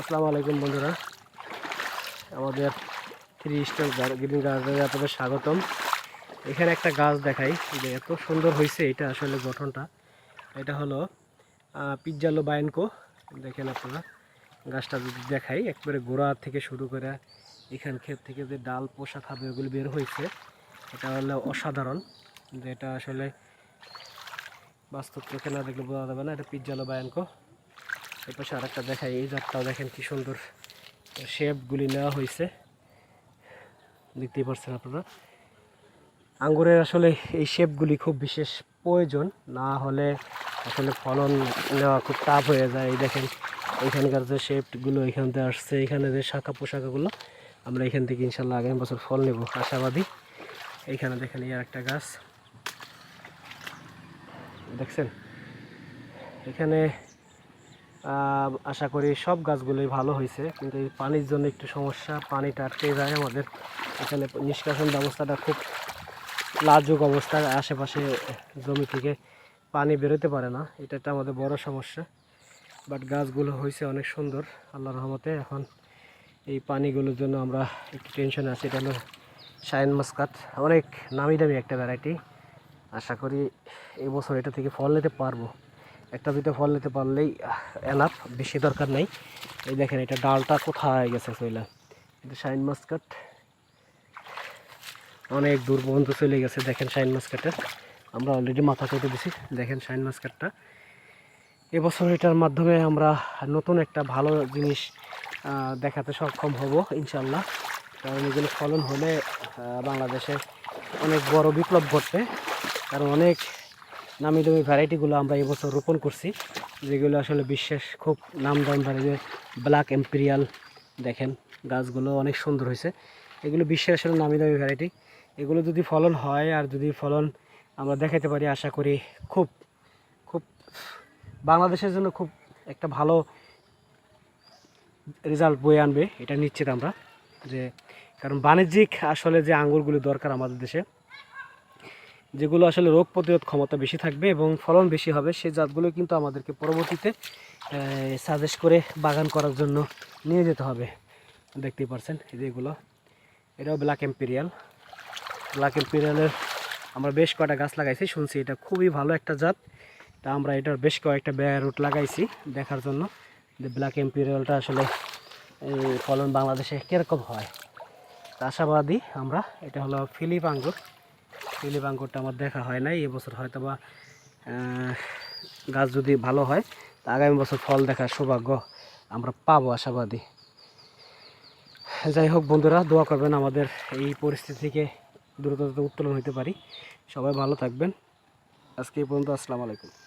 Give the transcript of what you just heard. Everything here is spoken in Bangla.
আসসালামু আলাইকুম বন্ধুরা। আমাদের থ্রি স্টার গ্রিন গার্ডেনে আপনাদের স্বাগতম। এখানে একটা গাছ দেখাই, যে এত সুন্দর হয়েছে এটা আসলে গঠনটা। এটা হলো পিজ্জালো বায়নকো। দেখেন আপনারা, গাছটা যদি দেখাই, একবারে গোড়া থেকে শুরু করে এখান ক্ষেত থেকে যে ডাল পোষা খাবে, ওগুলো বের হয়েছে। এটা হলো অসাধারণ, যে এটা আসলে বাস্তব চোখে না দেখলে বোঝা যাবে না, এটা পিজ্জালো বায়ানকো। এই পাশে আরেকটা দেখাই, এই জাতটাও দেখেন কি সুন্দর শেপগুলি নেওয়া হয়েছে। দেখতেই পাচ্ছেন আপনারা। আঙ্গুরের আসলে এই শেপগুলি খুব বিশেষ প্রয়োজন, না হলে আসলে ফলন নেওয়া খুব টাফ হয়ে যায়। এই দেখেন, এখানকার যে শেপগুলো এখান থেকে আসছে, এখানে যে শাখা পোশাকাগুলো আমরা এখান থেকে ইনশাল্লাহ আগামী বছর ফল নেব, আশাবাদী। এইখানে দেখেন এই আর একটা গাছ। দেখছেন? এখানে আশা করি সব গাছগুলোই ভালো হয়েছে, কিন্তু এই পানির জন্য একটু সমস্যা, পানিটা আটকে যায় আমাদের। এখানে নিষ্কাশন ব্যবস্থাটা খুব লাজুক অবস্থায় আশেপাশে জমি থেকে পানি বেরোতে পারে না, এটা একটা আমাদের বড় সমস্যা। বাট গাছগুলো হয়েছে অনেক সুন্দর আল্লাহ রহমতে এখন এই পানিগুলোর জন্য আমরা একটু টেনশনে আছি, এটা হলো শাইন মাস্কাট অনেক নামি দামি একটা ভ্যারাইটি আশা করি এবছর এটা থেকে ফল নিতে পারব। একটা দুটো ফল নিতে পারলেই এনাফ, বেশি দরকার নেই। এই দেখেন, এটা ডালটা কোথায় গেছে চইলা এটা শাইন মাস্কাট। অনেক দূর পর্যন্ত চলে গেছে, দেখেন শাইন মাস্কাটটা। আমরা অলরেডি মাথা কেটে দিছি, দেখেন শাইন মাস্কাটটা। এবছর এটার মাধ্যমে আমরা নতুন একটা ভালো জিনিস দেখাতে সক্ষম হব ইনশাল্লাহ কারণ এগুলো ফলন হলে বাংলাদেশে অনেক বড় বিপ্লব ঘটবে। কারণ অনেক নামি দামি ভ্যারাইটিগুলো আমরা এবছর রোপণ করছি, যেগুলো আসলে বিশেষ খুব নাম দাম ভ্যারাইটি ব্ল্যাক এম্পিরিয়াল, দেখেন গাছগুলো অনেক সুন্দর হয়েছে। এগুলো বিশ্বের আসলে নামি দামি ভ্যারাইটি। এগুলো যদি ফলন হয় আর যদি ফলন আমরা দেখাতে পারি, আশা করি খুব খুব বাংলাদেশের জন্য খুব একটা ভালো রেজাল্ট বয়ে আনবে, এটা নিশ্চিত আমরা। যে, কারণ বাণিজ্যিক আসলে যে আঙ্গুরগুলো দরকার আমাদের দেশে যেগুলো আসলে রোগ প্রতিরোধ ক্ষমতা বেশি থাকবে এবং ফলন বেশি হবে সেই জাতগুলো কিন্তু আমাদেরকে পরবর্তীতে সাজেস্ট করে বাগান করার জন্য নিয়ে যেতে হবে। দেখতেই পারছেন, এই যে এগুলো। এটাও ব্ল্যাক এম্পিরিয়াল ব্ল্যাক এম্পিরিয়ালের আমরা বেশ কয়টা গাছ লাগাইছি, শুনছি এটা খুবই ভালো একটা জাত। তা আমরা এটার বেশ কয়েকটা বেয়ার রুট লাগাইছি দেখার জন্য। যে ব্ল্যাক এম্পিরিয়ালটা আসলে ফলন বাংলাদেশে কীরকম হয়। আশাবাদী আমরা, এটা হলো ফিলিপ আঙ্গুর। ফিলিপ আঙ্গুরটা আমার দেখা হয় নাই এবছর হয়তো বা গাছ যদি ভালো হয়, তা আগামী বছর ফল দেখার সৌভাগ্য আমরা পাবো আশাবাদী। যাই হোক বন্ধুরা, দোয়া করবেন আমাদের এই পরিস্থিতি থেকে দ্রুত উত্তোলন হতে পারি। সবাই ভালো থাকবেন। আজকে এই পর্যন্ত, আসসালামু আলাইকুম।